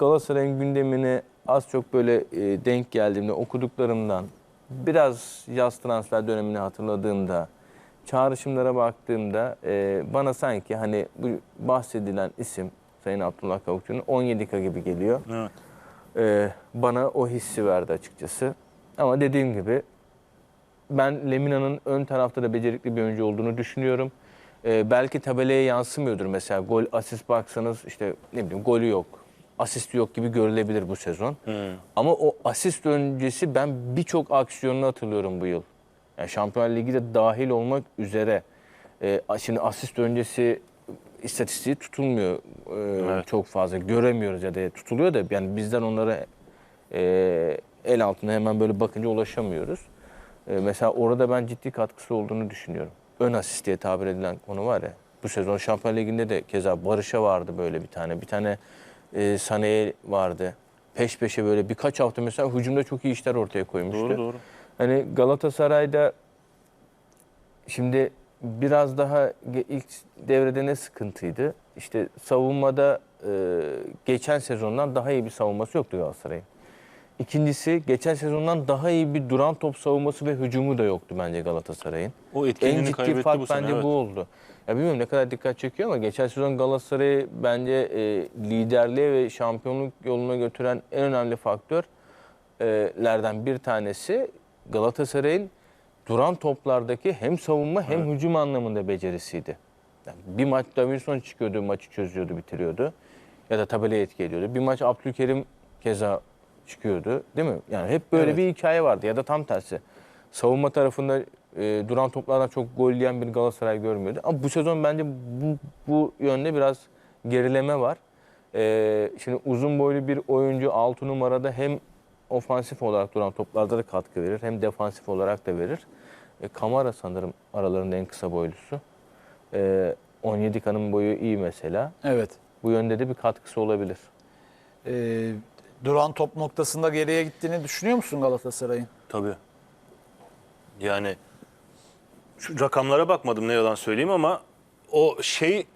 Galatasaray'ın gündemine az çok böyle e, denk geldiğimde okuduklarımdan biraz yaz transfer dönemini hatırladığımda çağrışımlara baktığımda e, bana sanki hani bu bahsedilen isim Sayın Abdullah Kavukçu'nun 17K gibi geliyor. Evet. E, bana o hissi verdi açıkçası. Ama dediğim gibi ben Lemina'nın ön tarafta da becerikli bir oyuncu olduğunu düşünüyorum. Ee, belki tabelaya yansımıyordur mesela. Gol, asist baksanız işte ne bileyim golü yok. Asisti yok gibi görülebilir bu sezon. Ama o asist öncesi ben birçok aksiyonunu hatırlıyorum bu yıl. Yani Şampiyonlar Ligi de dahil olmak üzere. Ee, şimdi asist öncesi istatistiği tutulmuyor ee, çok fazla. Göremiyoruz ya da tutuluyor da yani bizden onlara e, el altında hemen böyle bakınca ulaşamıyoruz. E, mesela orada ben ciddi katkısı olduğunu düşünüyorum. Ön asist diye tabir edilen konu var ya. Bu sezon Şampiyonlar Ligi'nde de keza Barış'a vardı böyle bir tane. Bir tane e, Sané'ye vardı. Peş peşe böyle birkaç hafta mesela hücumda çok iyi işler ortaya koymuştu. Doğru doğru. Hani Galatasaray'da şimdi biraz daha ilk devrede ne sıkıntıydı? İşte savunmada e, geçen sezondan daha iyi bir savunması yoktu Galatasaray'ın. İkincisi geçen sezondan daha iyi bir duran top savunması ve hücumu da yoktu bence Galatasaray'ın. O En ciddi fark bu sene. bence evet. bu oldu. Ya bilmiyorum ne kadar dikkat çekiyor ama geçen sezon Galatasaray'ı bence e, liderliğe ve şampiyonluk yoluna götüren en önemli faktörlerden bir tanesi Galatasaray'ın duran toplardaki hem savunma hem hücum anlamında becerisiydi. Yani bir maç Davinson çıkıyordu, maçı çözüyordu, bitiriyordu. Ya da tabelaya etki ediyordu. Bir maç Abdülkerim keza çıkıyordu değil mi? Yani hep böyle Evet. bir hikaye vardı ya da tam tersi. Savunma tarafında e, duran toplardan çok gol yiyen bir Galatasaray görmüyordu. Ama bu sezon bence bu, bu yönde biraz gerileme var. E, şimdi uzun boylu bir oyuncu 6 numarada hem ofansif olarak duran toplarda da katkı verir hem defansif olarak da verir. E, Kamara sanırım aralarında en kısa boylusu. E, 17 kanın boyu iyi mesela. Evet. Bu yönde de bir katkısı olabilir. Ee, duran top noktasında geriye gittiğini düşünüyor musun Galatasaray'ın? Tabii. Yani şu rakamlara bakmadım ne yalan söyleyeyim ama o şey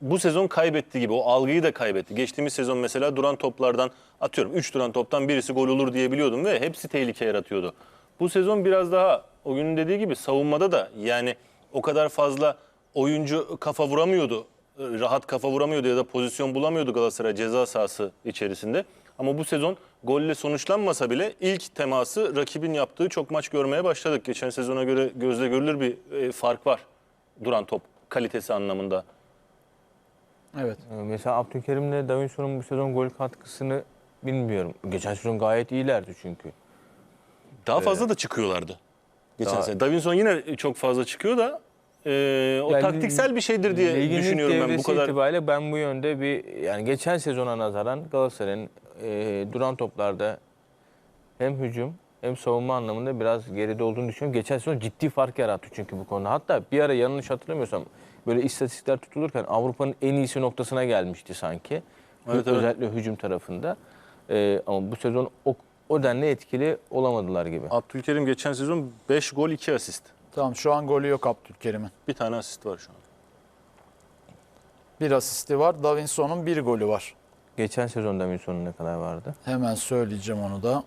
bu sezon kaybetti gibi. O algıyı da kaybetti. Geçtiğimiz sezon mesela duran toplardan atıyorum 3 duran toptan birisi gol olur diye biliyordum ve hepsi tehlike yaratıyordu. Bu sezon biraz daha o günün dediği gibi savunmada da yani o kadar fazla oyuncu kafa vuramıyordu. Rahat kafa vuramıyordu ya da pozisyon bulamıyordu Galatasaray ceza sahası içerisinde. Ama bu sezon golle sonuçlanmasa bile ilk teması rakibin yaptığı çok maç görmeye başladık. Geçen sezona göre gözle görülür bir e, fark var duran top kalitesi anlamında. Evet. E, Mesela Abdülkerim'le Davinson'un bu sezon gol katkısını bilmiyorum. Geçen sezon gayet iyilerdi çünkü. Daha fazla da çıkıyorlardı. Geçen Daha- sene. Davinson yine çok fazla çıkıyor da e, o Yani taktiksel bir şeydir diye düşünüyorum ben bu kadar. itibariyle ben bu yönde bir yani geçen sezona nazaran Galatasaray'ın e, duran toplarda hem hücum hem savunma anlamında biraz geride olduğunu düşünüyorum. Geçen sezon ciddi fark yarattı çünkü bu konuda. Hatta bir ara yanlış hatırlamıyorsam böyle istatistikler tutulurken Avrupa'nın en iyisi noktasına gelmişti sanki. Evet, evet. Özellikle hücum tarafında. E, ama bu sezon o, o denli etkili olamadılar gibi. Abdülkerim geçen sezon 5 gol 2 asist. Tamam şu an golü yok Abdülkerim'in. Bir tane asist var şu an. Bir asisti var. Davinson'un bir golü var. Geçen sezon Davinson'un ne kadar vardı? Hemen söyleyeceğim onu da.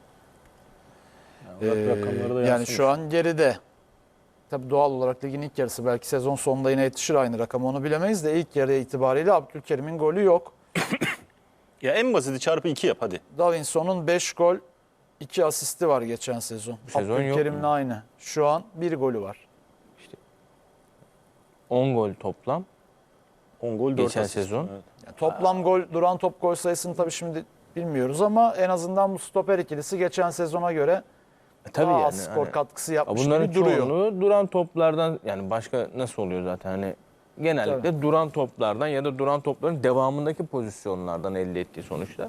Ee, rakamları da yani şu an geride. Tabii doğal olarak ligin ilk yarısı belki sezon sonunda yine yetişir aynı rakam onu bilemeyiz de ilk yarı itibariyle Abdülkerim'in golü yok. Ya en basiti çarpı 2 yap hadi. Davinson'un 5 gol 2 asisti var geçen sezon. Bu sezon Abdülkerim'le aynı. Şu an bir golü var. 10 gol toplam. 10 gol 4 Geçen asist. sezon. Evet. Yani toplam gol duran top gol sayısını tabii şimdi bilmiyoruz ama en azından bu stoper ikilisi geçen sezona göre E, tabii daha yani. az skor hani- katkısı Ya yapmış Bunların gibi duruyor. çoğunluğu duran toplardan yani başka nasıl oluyor zaten hani genellikle duran toplardan ya da duran topların devamındaki pozisyonlardan elde ettiği sonuçlar.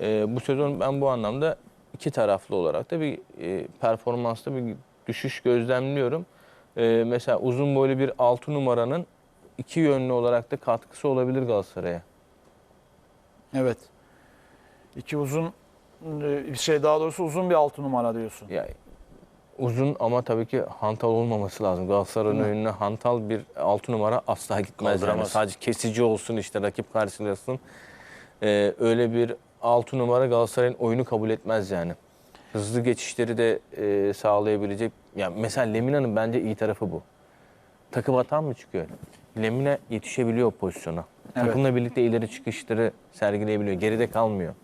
Ee, bu sezon ben bu anlamda iki taraflı olarak da bir e, performansta bir düşüş gözlemliyorum. Ee, mesela uzun boylu bir 6 numaranın iki yönlü olarak da katkısı olabilir Galatasaray'a. Evet. İki uzun e, şey daha doğrusu uzun bir altı numara diyorsun. Yani uzun ama tabii ki hantal olmaması lazım. Galatasaray'ın önüne hantal bir 6 numara asla gitmez. Yani. Sadece kesici olsun işte rakip karşılasın. Ee, öyle bir 6 numara Galatasaray'ın oyunu kabul etmez yani. Hızlı geçişleri de e, sağlayabilecek. Yani mesela Lemina'nın bence iyi tarafı bu. Takım atan mı çıkıyor? Lemina yetişebiliyor pozisyona. Evet. Takımla birlikte ileri çıkışları sergileyebiliyor. Geride kalmıyor.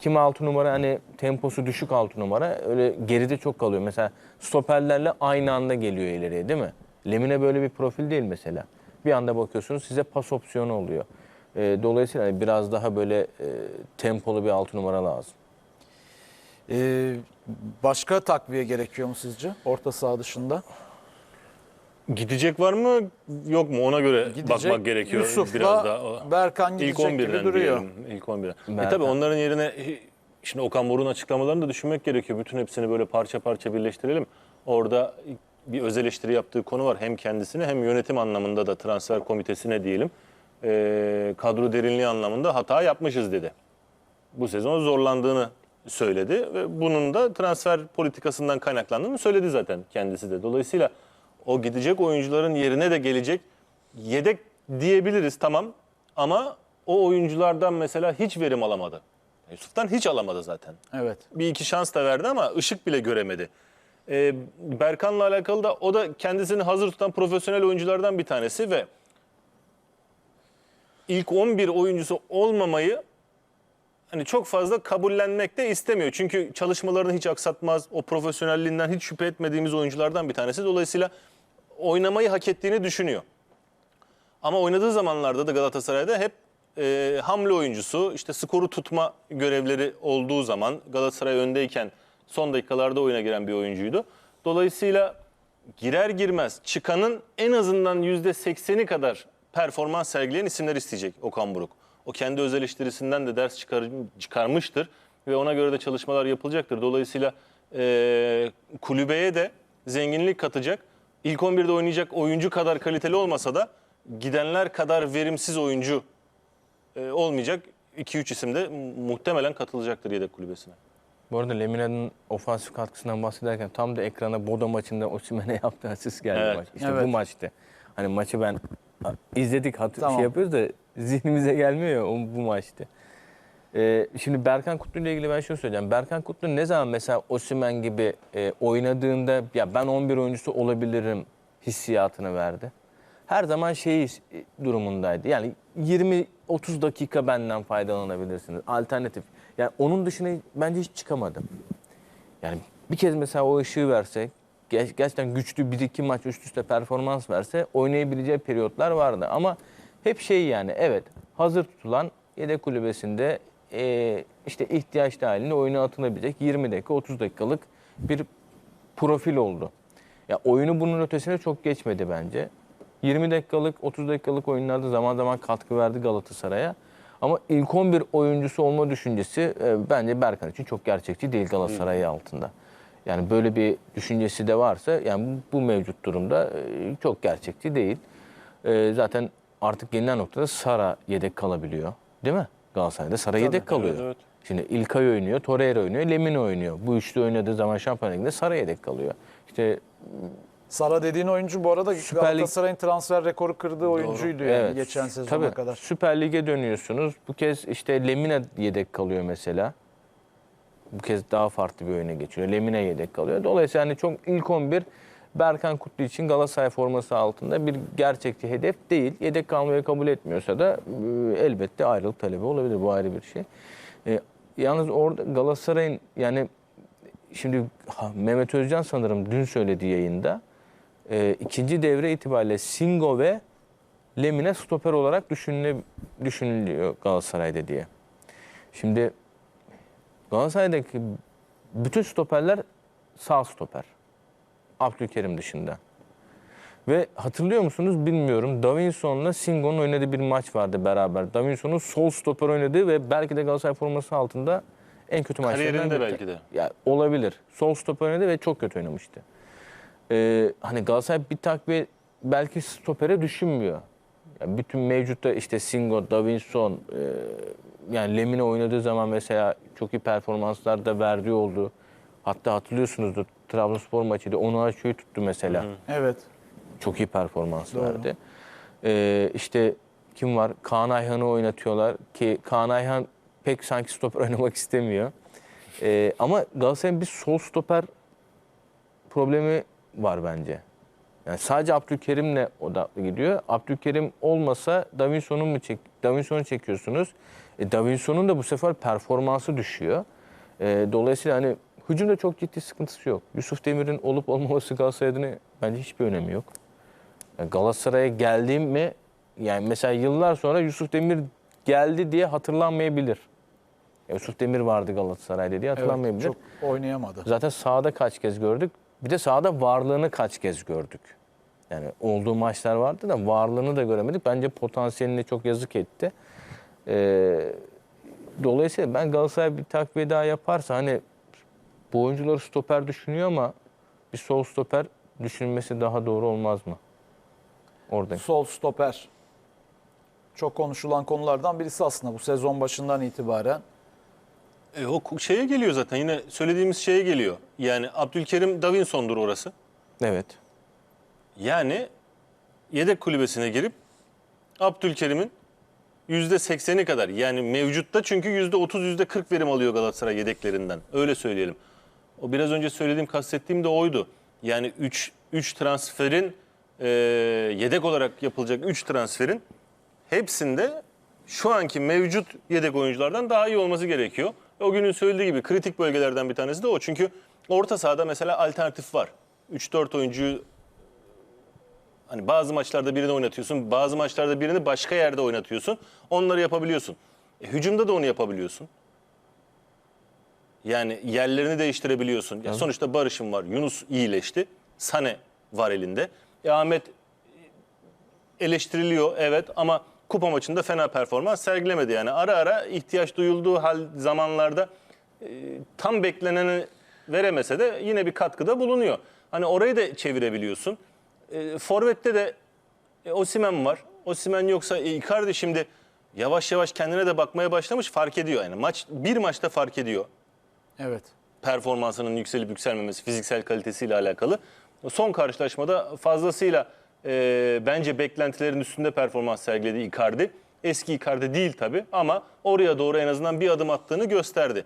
Kim 6 numara hani temposu düşük 6 numara öyle geride çok kalıyor. Mesela stoperlerle aynı anda geliyor ileriye değil mi? Lemine böyle bir profil değil mesela. Bir anda bakıyorsunuz size pas opsiyonu oluyor. Ee, dolayısıyla hani biraz daha böyle e, tempolu bir 6 numara lazım. Ee, başka takviye gerekiyor mu sizce orta saha dışında? Gidecek var mı yok mu ona göre Gidecek bakmak gerekiyor Yusuf'la biraz daha. Berkan İlk gidecek gibi 11'den duruyor. diyelim. İlk 11'den. E tabii onların yerine e, şimdi Okan Buruk'un açıklamalarını da düşünmek gerekiyor. Bütün hepsini böyle parça parça birleştirelim. Orada bir öz eleştiri yaptığı konu var. Hem kendisine hem yönetim anlamında da transfer komitesine diyelim. E, kadro derinliği anlamında hata yapmışız dedi. Bu sezon zorlandığını söyledi ve bunun da transfer politikasından kaynaklandığını söyledi zaten kendisi de. Dolayısıyla o gidecek oyuncuların yerine de gelecek yedek diyebiliriz tamam ama o oyunculardan mesela hiç verim alamadı. Yusuf'tan hiç alamadı zaten. Evet. Bir iki şans da verdi ama ışık bile göremedi. Ee, Berkan'la alakalı da o da kendisini hazır tutan profesyonel oyunculardan bir tanesi ve ilk 11 oyuncusu olmamayı hani çok fazla kabullenmek de istemiyor. Çünkü çalışmalarını hiç aksatmaz. O profesyonelliğinden hiç şüphe etmediğimiz oyunculardan bir tanesi. Dolayısıyla oynamayı hak ettiğini düşünüyor. Ama oynadığı zamanlarda da Galatasaray'da hep e, hamle oyuncusu, işte skoru tutma görevleri olduğu zaman Galatasaray öndeyken son dakikalarda oyuna giren bir oyuncuydu. Dolayısıyla girer girmez çıkanın en azından %80'i kadar performans sergileyen isimler isteyecek Okan Buruk. O kendi öz eleştirisinden de ders çıkar, çıkarmıştır ve ona göre de çalışmalar yapılacaktır. Dolayısıyla e, kulübeye de zenginlik katacak. İlk 11'de oynayacak oyuncu kadar kaliteli olmasa da gidenler kadar verimsiz oyuncu e, olmayacak. 2-3 isim de muhtemelen katılacaktır yedek kulübesine. Bu arada Lemina'nın ofansif katkısından bahsederken tam da ekrana Bodo maçında Osimhen'e yaptığı asist geldi Evet. maç. İşte Evet. bu maçtı. Hani maçı ben izledik hat Tamam. şey yapıyoruz da zihnimize gelmiyor o, bu maçtı. Ee, şimdi Berkan Kutlu ile ilgili ben şunu söyleyeceğim. Berkan Kutlu ne zaman mesela Osimhen gibi e, oynadığında ya ben 11 oyuncusu olabilirim hissiyatını verdi. Her zaman şey durumundaydı. Yani 20-30 dakika benden faydalanabilirsiniz. Alternatif. Yani onun dışına bence hiç çıkamadım. Yani bir kez mesela o ışığı verse, ger- gerçekten güçlü bir iki maç üst üste performans verse oynayabileceği periyotlar vardı. Ama hep şey yani evet hazır tutulan yedek kulübesinde eee, işte ihtiyaç dahilinde oyuna atılabilecek 20 dakika 30 dakikalık bir profil oldu. Ya oyunu bunun ötesine çok geçmedi bence. 20 dakikalık 30 dakikalık oyunlarda zaman zaman katkı verdi Galatasaray'a. Ama ilk 11 oyuncusu olma düşüncesi e, bence Berkan için çok gerçekçi değil Galatasaray altında. Yani böyle bir düşüncesi de varsa yani bu, mevcut durumda e, çok gerçekçi değil. E, zaten artık gelinen noktada Sara yedek kalabiliyor. Değil mi? Galatasaray'da Sara yedek kalıyor. evet, evet. Şimdi İlkay oynuyor, Torreira oynuyor, Lemina oynuyor. Bu üçlü oynadığı zaman Şampiyonlar Ligi'nde Sara yedek kalıyor. İşte Sara dediğin oyuncu bu arada Süper Lig- Galatasaray'ın transfer rekoru kırdığı oyuncuydu yani geçen sezona Tabii. kadar. Süper Lig'e dönüyorsunuz. Bu kez işte Lemina yedek kalıyor mesela. Bu kez daha farklı bir oyuna geçiyor. Lemina yedek kalıyor. Dolayısıyla hani çok ilk 11 Berkan Kutlu için Galatasaray forması altında bir gerçekçi hedef değil. Yedek kalmayı kabul etmiyorsa da e, elbette ayrılık talebi olabilir. Bu ayrı bir şey. E, yalnız orada Galatasaray'ın yani şimdi ha, Mehmet Özcan sanırım dün söyledi yayında. E, ikinci devre itibariyle Singo ve Lemine stoper olarak düşünüle, düşünülüyor Galatasaray'da diye. Şimdi Galatasaray'daki bütün stoperler sağ stoper. Abdülkerim dışında. Ve hatırlıyor musunuz bilmiyorum. Davinson'la Singo'nun oynadığı bir maç vardı beraber. Davinson'un sol stoper oynadığı ve belki de Galatasaray forması altında en kötü maçlarından Kariyerinde biri. belki de. Ya olabilir. Sol stoper oynadı ve çok kötü oynamıştı. Ee, hani Galatasaray bir takviye belki stopere düşünmüyor. Yani bütün mevcutta işte Singo, Davinson, e, yani Lemine oynadığı zaman mesela çok iyi performanslar da verdiği oldu. Hatta hatırlıyorsunuzdur Trabzonspor maçıydı. Onu açıyı tuttu mesela. Evet. Çok iyi performans Doğru. verdi. Ee, işte kim var? Kaan Ayhan'ı oynatıyorlar ki Kaan Ayhan pek sanki stoper oynamak istemiyor. Ee, ama Galatasaray'ın bir sol stoper problemi var bence. Yani sadece Abdülkerim'le odaklı gidiyor. Abdülkerim olmasa Davinson'u mu çek Davinson'u çekiyorsunuz. E, Davinson'un da bu sefer performansı düşüyor. E, dolayısıyla hani hücumda çok ciddi sıkıntısı yok. Yusuf Demir'in olup olmaması Galatasaray adına bence hiçbir önemi yok. Yani Galatasaray'a geldiğim mi yani mesela yıllar sonra Yusuf Demir geldi diye hatırlanmayabilir. Ya Yusuf Demir vardı Galatasaray'da diye Evet, hatırlanmayabilir. çok oynayamadı. Zaten sahada kaç kez gördük. Bir de sahada varlığını kaç kez gördük. Yani olduğu maçlar vardı da varlığını da göremedik. Bence potansiyeline çok yazık etti. Ee, dolayısıyla ben Galatasaray bir takviye daha yaparsa hani bu oyuncuları stoper düşünüyor ama bir sol stoper düşünmesi daha doğru olmaz mı? Orada. Sol stoper. Çok konuşulan konulardan birisi aslında bu sezon başından itibaren. E, o şeye geliyor zaten yine söylediğimiz şeye geliyor. Yani Abdülkerim Davinson'dur orası. Evet. Yani yedek kulübesine girip Abdülkerim'in %80'i kadar yani mevcutta çünkü %30 %40 verim alıyor Galatasaray yedeklerinden. Öyle söyleyelim. O biraz önce söylediğim kastettiğim de oydu. Yani 3 3 transferin e, yedek olarak yapılacak 3 transferin hepsinde şu anki mevcut yedek oyunculardan daha iyi olması gerekiyor. O günün söylediği gibi kritik bölgelerden bir tanesi de o. Çünkü orta sahada mesela alternatif var. 3-4 oyuncuyu Hani bazı maçlarda birini oynatıyorsun, bazı maçlarda birini başka yerde oynatıyorsun. Onları yapabiliyorsun. E, hücumda da onu yapabiliyorsun. Yani yerlerini değiştirebiliyorsun. Ya sonuçta Barış'ın var, Yunus iyileşti. Sane var elinde. E, Ahmet eleştiriliyor evet ama kupa maçında fena performans sergilemedi. Yani ara ara ihtiyaç duyulduğu hal zamanlarda e, tam bekleneni veremese de yine bir katkıda bulunuyor. Hani orayı da çevirebiliyorsun. E, Forvet'te de e, Osimhen var. Osimhen yoksa e, Icardi şimdi yavaş yavaş kendine de bakmaya başlamış fark ediyor. Yani maç bir maçta fark ediyor Evet. performansının yükselip yükselmemesi, fiziksel kalitesiyle alakalı. Son karşılaşmada fazlasıyla e, bence beklentilerin üstünde performans sergiledi Icardi. Eski Icardi değil tabii ama oraya doğru en azından bir adım attığını gösterdi.